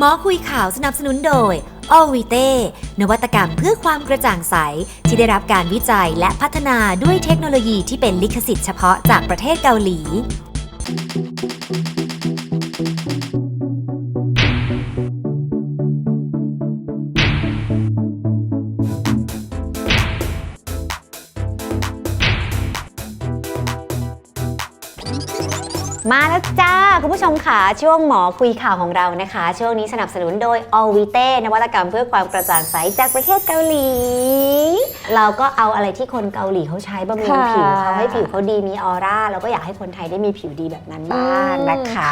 หมอคุยข่าวสนับสนุนโดยอวิเต้นวัตกรรมเพื่อความกระจ่างใส ที่ได้รับการวิจัยและพัฒนาด้วยเทคโนโลยีที่เป็นลิขสิทธิ์เฉพาะจากประเทศเกาหลี มาแล้วจ้า คุณผู้ชมค่ะช่วงหมอคุยข่าวของเรานะคะ ช่วงนี้สนับสนุนโดย a l v i t e นวัตกรรมเพื่อความกระจ่างใสจากประเทศเกาหลี เราก็เอาอะไรที่คนเกาหลีเขาใช้บำรุงค่ะผิวเขาให้ผิวเขาดีมีออร่าเราก็อยากให้คนไทยได้มีผิวดีแบบนั้นบ้างนะคะ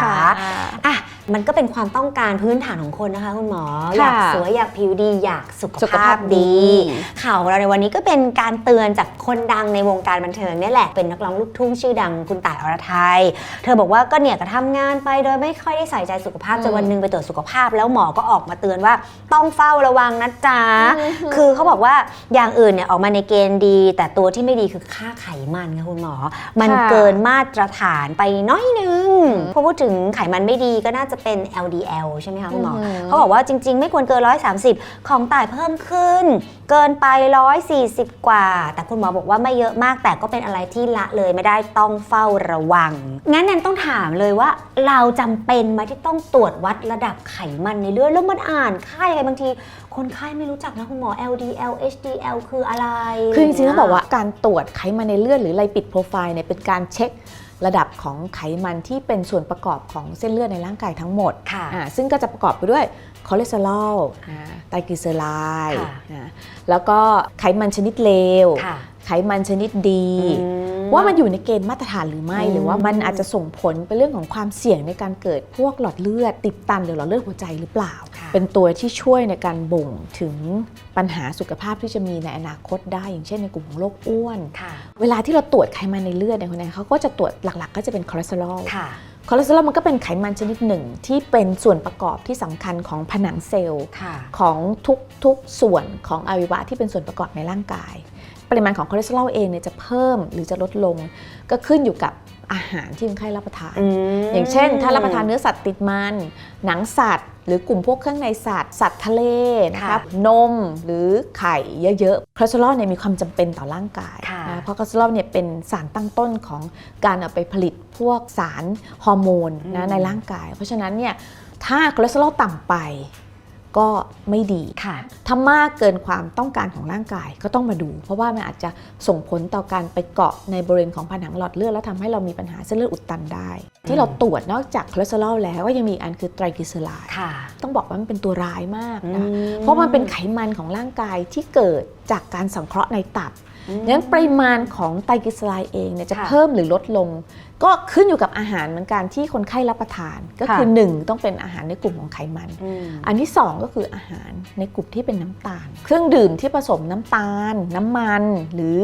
อะมันก็เป็นความต้องการพื้นฐานของคนนะคะ คุณหมออยากสวยอยากผิวดีอยากสุขสุขภาภาพพดี ดี ข่าวของเราในวันนี้ก็เป็นการเตือนจากคนดังในวงการบันเทิงเนี่ยแหละเป็นนักร้องลูกทุ่งชื่อดังคุณต่ายอรไทย เธอบอกว่าก็เนี่ยก็ทำงานไปโดยไม่ค่อยได้ใส่ใจสุขภาพจนวันหนึงไปตรวจสุขภาพ แล้วหมอก็ออกมาเตือนว่าต้องเฝ้าระวังนะจ๊ะคือเขาบอกว่าอย่างอื่นเนี่ยออกมาในเกณฑ์ดี แต่ตัวที่ไม่ดีคือค่าไขมันค่ะคุณหมอ มันค่ะ เกินมาตรฐานไปน้อยนึงพอพูดถึงไขมันไม่ดีก็น่าจะเป็น LDL ใช่ไหมคะคุณหมออือหือเขาบอกว่าจริง ๆ ไม่ควรเกิน 130 ของต่ายเพิ่มขึ้น เกินไป 140 กว่า แต่คุณหมอบอกว่าไม่เยอะมากแต่ก็เป็นอะไรที่ละเลยไม่ได้ต้องเฝ้าระวัง งั้นแนนต้องถามเลยว่า เราจำเป็นไหมที่ต้องตรวจวัดระดับไขมันในเลือดแล้วมันอ่านค่ายังไงบางที คนไข้ไม่รู้จักนะคุณหมอ LDL HDL คืออะไรคือจริงๆต้องบอกะไย่ว่าการตรวจไขมันในเลือดหรือไลปิดโปรไฟล์เนี่ยเป็นการเช็คระดับของไขมันที่เป็นส่วนประกอบของเส้นเลือดในร่างกายทั้งหมดค่ะอ่าซึ่งก็จะประกอบไปด้วยคอเลสเตอรอลนะไตรกลีเซอไรด์ค่ะนะแล้วก็ไขมันชนิดเลวค่ะไขมันชนิดดีอืม ว่ามันอยู่ในเกณฑ์มาตรฐานหรือไม่อืมหรือว่ามันอาจจะส่งผลเป็นเรื่องของความเสี่ยงในการเกิดพวกหลอดเลือด ติดตันหรือหลอดเลือดหัวใจหรือเปล่าค่ะเป็นตัวที่ช่วยในการบ่งถึงปัญหาสุขภาพที่จะมีในอนาคตได้ อย่างเช่นในกลุ่มของโรคอ้วนค่ะเวลาที่เราตรวจไขมันในเลือดเนี่ยคนนั้นเขาก็จะตรวจหลักๆ ก็จะเป็นคอเลสเตอรอลค่ะคอเลสเตอรอลมันก็เป็นไขมันชนิดหนึ่งที่เป็นส่วนประกอบที่สำคัญของผนังเซลล์ค่ะของทุกๆส่วนของอวัยวะที่เป็นส่วนประกอบในร่างกาย ปริมาณของคอเลสเตอรอลเองเนี่ยจะเพิ่มหรือจะลดลง ก็ขึ้นอยู่กับอาหารที่คนไข้รับประทานมอย่างเช่น ถ้ารับประทานเนื้อสัตว์ติดมัน หนังสัตว์ หรือกลุ่มพวกเครื่องในสัตว์ สัตว์ทะเลนะครับนมหรือไข่เยอะๆคอเลสเตอรอลเนี่ยมีความจำเป็นต่อร่างกายค่ะนะเพราะคอเลสเตอรอลเนี่ยเป็นสารตั้งต้นของการเอาไปผลิตพวกสารฮอร์โมนนะในร่างกาย เพราะฉะนั้นเนี่ยถ้าคอเลสเตอรอลต่ำไป ก็ไม่ดีค่ะถ้ามากเกินความต้องการของร่างกายก็ต้องมาดู เพราะว่ามันอาจจะส่งผลต่อการไปเกาะในบริเวณของผนังหลอดเลือดแล้วทำให้เรามีปัญหาเส้นเลือดอุดตันได้ ที่เราตรวจนอกจากคอเลสเตอรอลแล้วก็ยังมีอีกอันคือไตรกลีเซอไรด์ค่ะต้องบอกว่ามันเป็นตัวร้ายมากอืนะมเพราะมันเป็นไขมันของร่างกายที่เกิดจากการสังเคราะห์ในตับ งั้นปริมาณของไตรกลีเซอไรด์เองเนี่ยจะค่ะ เพิ่มหรือลดลง ก็ขึ้นอยู่กับอาหารเหมือนกันที่คนไข้รับประทาน ก็คือค่ะหนึ่งต้องเป็นอาหารในกลุ่มของไขมัน อืม อันที่ 2 ก็คืออาหารในกลุ่มที่เป็นน้ำตาล เครื่องดื่มที่ผสมน้ำตาล น้ำมัน หรือ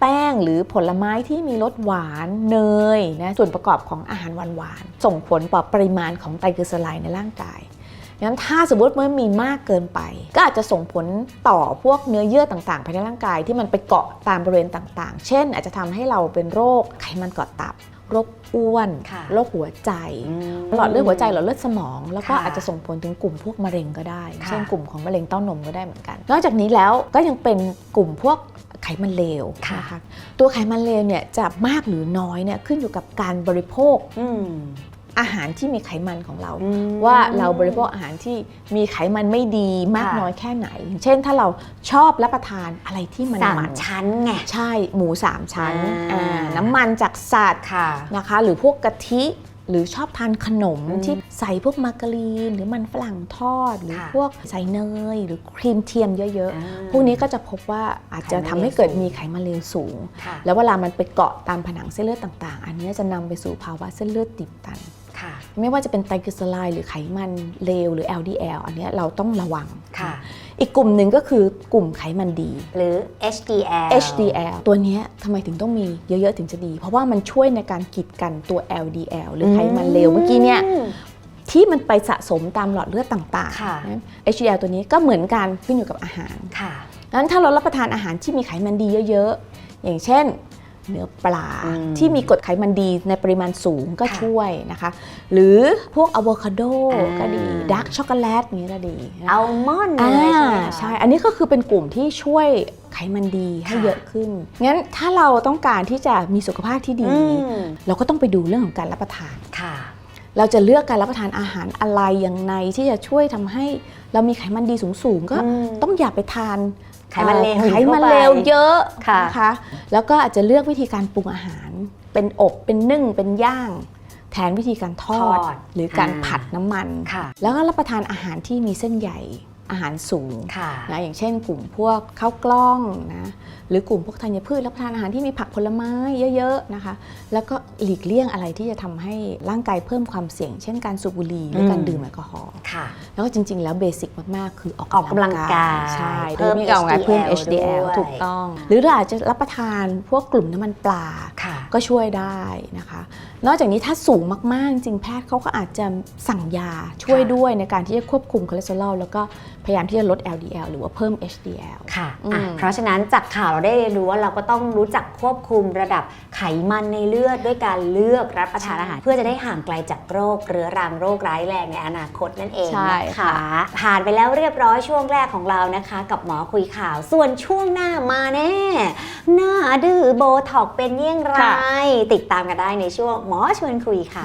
แป้งหรือผลไม้ที่มีรสหวานเนยนะส่วนประกอบของอาหารหวานๆส่งผลต่อปริมาณของไตรกลีเซอไรด์ในร่างกาย งั้นถ้าสมมติว่ามีมากเกินไป ก็อาจจะส่งผลต่อพวกเนื้อเยื่อต่างๆภายในร่างกายที่มันไปเกาะตามบริเวณต่าง ๆ เช่น อาจจะทำให้เราเป็นโรคไขมันเกาะตับโรคอ้วนค่ะโรคหัวใจอืมหลอดเลือดหัวใจ หลอดเลือดสมอง แล้วก็ค่ะอาจจะส่งผลถึงกลุ่มพวกมะเร็งก็ได้ค่ะเช่นกลุ่มของมะเร็งเต้านมก็ได้เหมือนกัน นอกจากนี้แล้วก็ยังเป็นกลุ่มพวกไขมันเลวนะคะตัวไขมันเลวเนี่ยจะมากหรือน้อยเนี่ยขึ้นอยู่กับการบริโภค อืมอาหารที่มีไขมันของเราอืมว่าเราบริโภคอาหารที่มีไขมันไม่ดีมากค่ะน้อยแค่ไหนอย่างเช่นถ้าเราชอบรับประทานอะไรที่มันสามมันชั้นไงใช่หมูสามชั้นอ่าอ่าน้ำมันจากสัตว์ค่ะนะคะ หรือพวกกะทิหรือชอบทานขนมอืมที่ใส่พวกมาการีน หรือมันฝรั่งทอด หรือค่ะพวกใส่เนย หรือครีมเทียมเยอะอ่าๆพวกนี้ก็จะพบว่าอาจจะไขมันทำให้เกิดเลวสูงมีไขมันเลวสูงค่ะแล้วเวลามันไปเกาะตามผนังเส้นเลือดต่าง ๆ อันนี้จะนำไปสู่ภาวะเส้นเลือดตีบตันค่ะ ไม่ว่าจะเป็นไตรกลีเซอไรด์หรือไขมันเลวหรือ LDL อันเนี้ยเราต้องระวัง ค่ะ อีกกลุ่มหนึ่งก็คือกลุ่มไขมันดี หรือ HDL HDL ตัวเนี้ยทำไมถึงต้องมีเยอะ ๆ ถึงจะดี เพราะว่ามันช่วยในการกีดกันตัว LDL หรือไขมันเลวเมื่อกี้เนี่ยอืมที่มันไปสะสมตามหลอดเลือดต่างค่ะๆนะ HDL ตัวนี้ก็เหมือนกันขึ้นอยู่กับอาหารค่ะดังนั้นถ้าเรารับประทานอาหารที่มีไขมันดีเยอะ ๆ อย่างเช่น เนื้อปลาอืมที่มีกรดไขมันดีในปริมาณสูงก็ค่ะช่วยนะคะ หรือพวกอะโวคาโดอ่าก็ดีดาร์กช็อกโกแลตนี้ก็ดีนะอัลมอนด์อ่าอะไรใช่ไหมคะใช่ อันนี้ก็คือเป็นกลุ่มที่ช่วยไขมันดีให้ค่ะเยอะขึ้น งั้นถ้าเราต้องการที่จะมีสุขภาพที่ดีอืมเราก็ต้องไปดูเรื่องของการรับประทานค่ะเราจะเลือกการรับประทานอาหารอะไรอย่างไรที่จะช่วยทำให้เรามีไขมันดีสูงๆ ก็อืมต้องอย่าไปทาน ไขมันเลวอ่อไขมันเข้าไปเลวเยอะค่ะนะคะแล้วก็อาจจะเลือกวิธีการปรุงอาหาร เป็นอบเป็นนึ่งเป็นย่าง แทนวิธีการทอดทอดหรือการอ่าผัดน้ำมันค่ะแล้วก็รับประทานอาหารที่มีเส้นใหญ่ อาหารสูงค่ะนะอย่างเช่น กลุ่มพวกข้าวกล้องนะหรือกลุ่มพวกธัญพืชรับประทานอาหารที่มีผักผลไม้เยอะๆนะคะ แล้วก็หลีกเลี่ยงอะไรที่จะทำให้ร่างกายเพิ่มความเสี่ยง เช่นการสูบบุหรี่หรือการอืมดื่มแอลกอฮอล์ค่ะแล้วก็จริงๆ แล้วเบสิกมากๆ คือออกออกกำลังกายใช่เพิ่มโดยมีการออกกำลังกายเพิ่ม HDL HDL ด้วยถูกต้อง หรือเราอาจจะรับประทานพวกกลุ่มน้ำมันปลาค่ะก็ช่วยได้นะคะนอกจากนี้ถ้าสูงมากๆ จริงแพทย์เขาก็อาจจะสั่งยาช่วยค่ะด้วยในการที่จะควบคุมคอเลสเตอรอลแล้วก็พยายามที่จะลด LDL หรือว่าเพิ่ม HDL ค่ะอืมอะเพราะฉะนั้นจากข่าวเราได้เรียนรู้ว่าเราก็ต้องรู้จักควบคุมระดับไขมันในเลือดด้วยการเลือกรับประทานอาหาร เพื่อจะได้ห่างไกลจากโรคเรื้อรังโรคร้ายแรงในอนาคตนั่นเองใช่นะคะค่ะผ่านไปแล้วเรียบร้อยช่วงแรกของเรานะคะ กับหมอคุยข่าวส่วนช่วงหน้ามาแน่ หน้าดื้อโบท็อกเป็นเยี่ยงไรค่ะติดตามกันได้ในช่วงหมอชวนคุยค่ะ